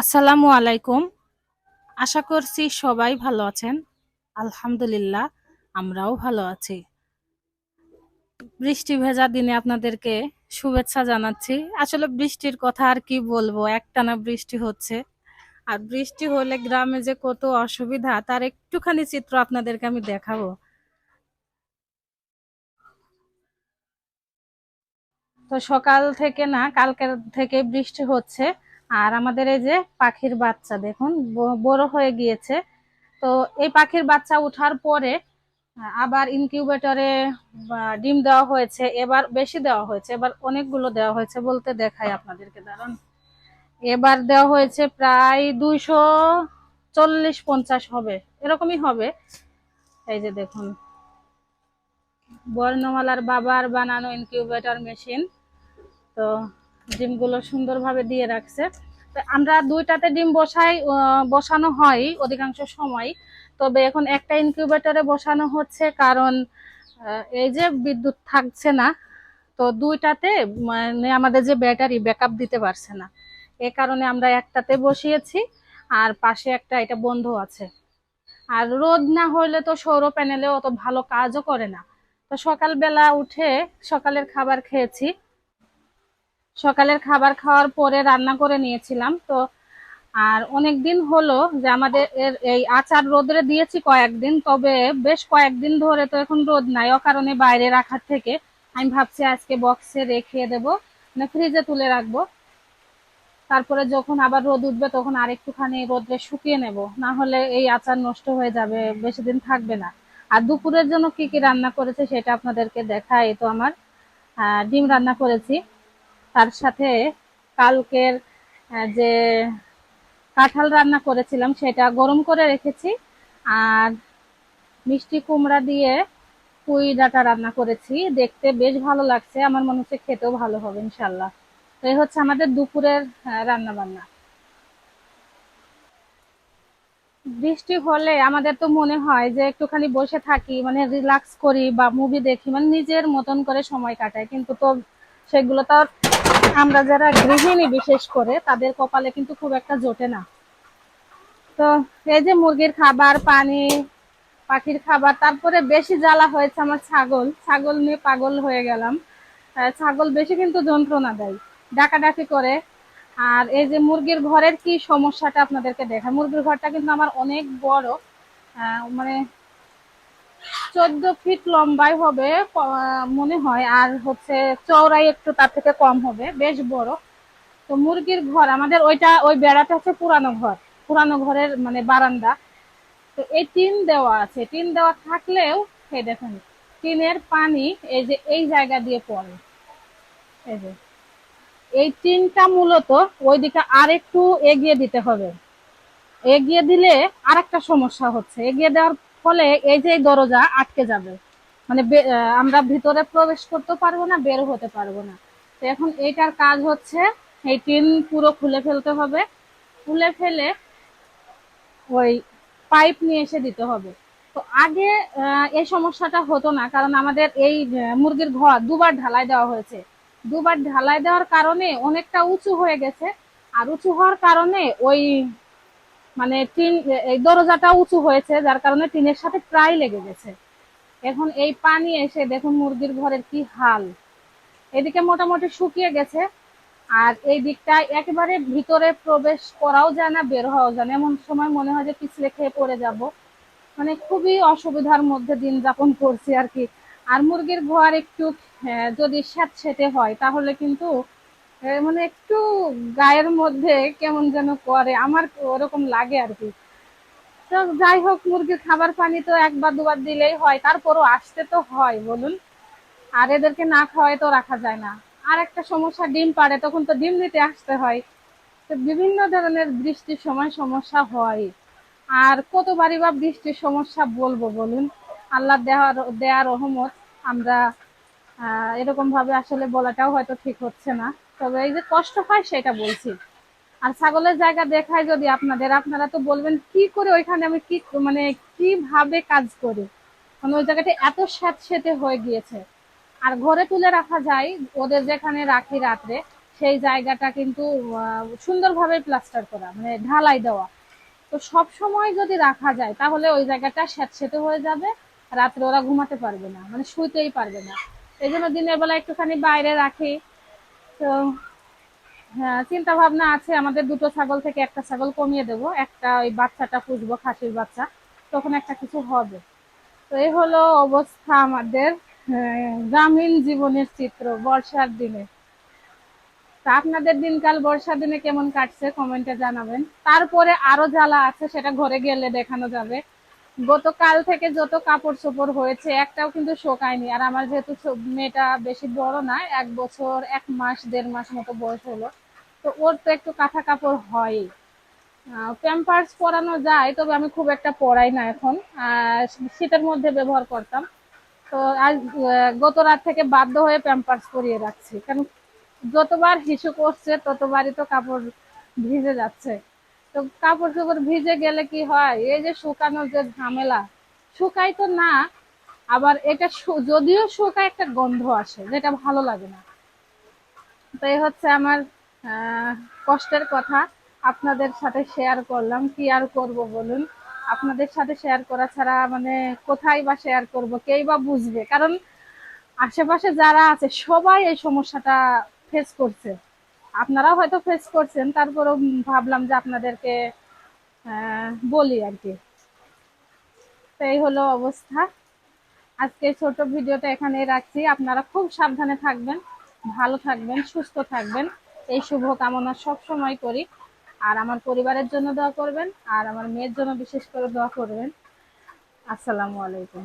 আসসালামু আলাইকুম। আশা করছি সবাই ভালো আছেন। আলহামদুলিল্লাহ, আমরাও ভালো আছি। বৃষ্টি ভেজা দিনে আপনাদেরকে শুভেচ্ছা জানাচ্ছি। আসলে বৃষ্টির কথা আর কি বলব, একটানা বৃষ্টি হচ্ছে। আর বৃষ্টি হলে গ্রামে যে কত অসুবিধা, তার একটুখানি চিত্র আপনাদেরকে আমি দেখাবো। তো সকাল থেকে না, কালকের থেকে বৃষ্টি হচ্ছে। আর আমাদের এই যে পাখির বাচ্চা দেখুন বড় হয়ে গিয়েছে। তো এই পাখির বাচ্চা ওঠার পরে আবার ইনকিউবেটরে ডিম দেওয়া হয়েছে, এবার বেশি দেওয়া হয়েছে, এবার অনেকগুলো দেওয়া হয়েছে বলতে দেখাই আপনাদেরকে দাঁড়ান এবার দেওয়া হয়েছে প্রায় দুইশো চল্লিশ পঞ্চাশ হবে, এরকমই হবে। এই যে দেখুন, বর্ণমালার বাবার বানানো ইনকিউবেটর মেশিন। তো ডিমগুলো সুন্দরভাবে দিয়ে রাখছে। আমরা দুইটাতে ডিম বসাই বসানো হয় অধিকাংশ সময়। তবে এখন একটা ইনকিউবেটরে বসানো হচ্ছে কারণ এই যে বিদ্যুৎ থাকছে না, তো দুইটাতে মানে আমাদের যে ব্যাটারি ব্যাকআপ দিতে পারছে না। এ কারণে আমরা একটাতে বসিয়েছি আর পাশে একটা এটা বন্ধ আছে। আর রোদ না হলে তো সৌর প্যানেলে অত ভালো কাজও করে না। তো সকালবেলা উঠে সকালের খাবার খেয়েছি। সকালের খাবার খাওয়ার পরে রান্না করে নিয়েছিলাম। তো, আর অনেক দিন হলো যে আমাদের এই আচার রোদরে দিয়েছি কয়েকদিন, তবে বেশ কয়েকদিন ধরে তো এখন রোদ নাই, অকারণে বাইরে রাখার থেকে আমি ভাবছি আজকে বক্সে রেখে দেব মানে ফ্রিজে তুলে রাখব। তারপরে যখন আবার রোদ উঠবে তখন আরেকটুখানি রোদ্রে শুকিয়ে নেব, না হলে এই আচার নষ্ট হয়ে যাবে, বেশি দিন থাকবে না। আর দুপুরের জন্য কি কি রান্না করেছে সেটা আপনাদেরকে দেখাই, তো আমার ডিম রান্না করেছি। তার সাথে কালকের যে কাঁঠাল রান্না করেছিলাম সেটা গরম করে রেখেছি আর মিষ্টি কুমড়া দিয়ে পুঁই ডাঁটা রান্না করেছি। দেখতে বেশ ভালো লাগছে, আমার মনে হচ্ছে খেতেও ভালো হবে ইনশাল্লাহ তো এই হচ্ছে আমাদের দুপুরের রান্না বান্না বৃষ্টি হলে আমাদের তো মনে হয় যে একটুখানি বসে থাকি মানে রিল্যাক্স করি বা মুভি দেখি মানে নিজের মতন করে সময় কাটাই, কিন্তু তো সেগুলো তো আমরা যারা গৃহিণী বিশেষ করে, তাদের কপালে কিন্তু খুব একটা জোটে না। তো এই যে মুরগির খাবার, পানি, পাখির খাবার, তারপরে বেশি জ্বালা হয়েছে আমার ছাগল। ছাগল নিয়ে পাগল হয়ে গেলাম। ছাগল বেশি কিন্তু যন্ত্রণা দেয়, ডাকাডাকি করে। আর এই যে মুরগির ঘরের কি সমস্যাটা আপনাদেরকে দেখা মুরগির ঘরটা কিন্তু আমার অনেক বড়। মানে চোদ্দ ফিট লম্বাই হবে মনে হয়। আর হচ্ছে চওড়াই একটু তার থেকে কম হবে, বেশ বড়। তো মুরগির ঘর, আমাদের ওইটা, ওই বেড়াটা হচ্ছে পুরানো ঘর, পুরানো ঘরের মানে বারান্দা। তো এই টিন দেওয়া আছে, টিন দেওয়া থাকলেও, এই দেখেন, টিনের পানি এই যে, এই জায়গা দিয়ে পড়ে। এই যে, এই টিনটা মূলত ওইদিকে আর একটু এগিয়ে দিতে হবে। এগিয়ে দিলে আর একটা সমস্যা হচ্ছে। এগিয়ে দেওয়ার ফলে এই যে দরজা আটকে যাবে। মানে আমরা ভিতরে প্রবেশ করতে পারব না, বের হতে পারব না। তো এখন এইটার কাজ হচ্ছে, এই টিন পুরো খুলে ফেলতে হবে। খুলে ফেলে ওই পাইপ নিয়ে এসে দিতে হবে। তো আগে এই সমস্যাটা হতো না, কারণ আমাদের এই মুরগির ঘর দুবার ঢালাই দেওয়া হয়েছে। দুবার ঢালাই দেওয়ার কারণে অনেকটা উঁচু হয়ে গেছে। আর উঁচু হওয়ার কারণে ওই মানে টিন এই দরজাটা উঁচু হয়েছে যার কারণে টিনের সাথে প্রায় লেগে গেছে। এখন এই পানি এসে দেখুন মুরগির ঘরের কি হাল। এদিকে মোটামুটি শুকিয়ে গেছে আর এই দিকটায় একেবারে ভিতরে প্রবেশ করাও যায় না বের হওয়াও যায় না। এমন সময় মনে হয় যে পিছলে খেয়ে পড়ে যাব। মানে খুবই অসুবিধার মধ্যে দিন যাপন করছি আর কি। আর মুরগির ঘর একটু আহ, যদি স্যাঁতসেঁতে হয় তাহলে কিন্তু মানে একটু গায়ের মধ্যে কেমন যেন করে আমার ওরকম লাগে আর কি। তো যাই হোক, মুরগির খাবার পানি তো একবার দুবার দিলেই হয়, তারপরও আসতে তো হয়, বলুন। আর এদেরকে না খাওয়াই তো রাখা যায় না। আর একটা সমস্যা, ডিম পাড়ে, তখন তো ডিম নিতে আসতে হয়। তো বিভিন্ন ধরনের বৃষ্টির সময় সমস্যা হয়। আর কতবারই বা বৃষ্টির সমস্যা বলব, বলুন। আল্লাহ দেওয়ার দেয়ার রহমত, আমরা এরকম ভাবে আসলে বলাটাও হয়তো ঠিক হচ্ছে না। তবে এই যে কষ্ট হয় সেটা বলছি। আর ছাগলের জায়গা দেখায় যদি আপনাদের, আপনারা তো বলবেন, কি করে ওইখানে আমি কি মানে কীভাবে কাজ করি? মানে ওই জায়গাটা এত স্যাঁতসেঁতে হয়ে গিয়েছে। আর ঘরে তুলে রাখা যায়, ওদের যেখানে রাখি রাত্রে, সেই জায়গাটা কিন্তু সুন্দরভাবে প্লাস্টার করা মানে ঢালাই দেওয়া। তো সব সময় যদি রাখা যায়, তাহলে ওই জায়গাটা স্যাঁতসেঁতে হয়ে যাবে, রাত্রে ওরা ঘুমাতে পারবে না মানে শুইতেই পারবে না। এই জন্য দিনের বেলা একটুখানি বাইরে রাখি তো হ্যাঁ চিন্তা ভাবনা আছে। আমাদের দুটো ছাগল থেকে একটা ছাগল কমিয়ে দেব। একটা ওই বাচ্চাটা পুষবো খাসির বাচ্চা। তখন একটা কিছু হবে। তো এই হলো অবস্থা আমাদের আহ, গ্রামীণ জীবনের চিত্র বর্ষার দিনে। তা আপনাদের দিনকাল বর্ষার দিনে কেমন কাটছে? কমেন্টে জানাবেন। তারপরে আরও জ্বালা আছে সেটা ঘরে গেলে দেখানো যাবে। গতকাল থেকে যত কাপড় চোপড় হয়েছে, একটাও কিন্তু শোকায়নি। আর আমার যেহেতু মেয়েটা বেশি বড় না, এক বছর, এক মাস, দেড় মাস মতো বয়স হলো, তো ওর তো একটু কাঁথা কাপড় হয় প্যাম্পার্স পরানো যায়, তবে আমি খুব একটা পরাই না এখন। শীতের মধ্যে ব্যবহার করতাম। তো আজ গত রাত থেকে বাধ্য হয়ে প্যাম্পার্স পরিয়ে রাখছি। কারণ যতবার হিসু করছে ততবারই তো কাপড় ভিজে যাচ্ছে। তো কাপড় চোপড় ভিজে গেলে কি হয়? এই যে শুকানোর যে ঝামেলা শুকাই তো না, আবার এটা যদিও শুকায় একটা গন্ধ আসে, যেটা ভালো লাগে না। তো এই হচ্ছে আমার কষ্টের কথা। আপনাদের সাথে শেয়ার করলাম, কি আর করব বলুন? আপনাদের সাথে শেয়ার করা ছাড়া মানে কোথায় বা শেয়ার করব? কেই বা বুঝবে? কারণ আশেপাশে যারা আছে, সবাই এই সমস্যাটা ফেস করছে। আপনারাও হয়তো ফেস করছেন, তারপরেও ভাবলাম যে আপনাদেরকে বলি আর কি। তো এই হলো অবস্থা। আজকে ছোট ভিডিওটা এখানেই রাখছি। আপনারা খুব সাবধানে থাকবেন, ভালো থাকবেন, সুস্থ থাকবেন। এই শুভ কামনা সব সময় করি। আর আমার পরিবারের জন্য দোয়া করবেন, আর আমার মেয়ের জন্য বিশেষ করে দোয়া করবেন। আসসালামু আলাইকুম।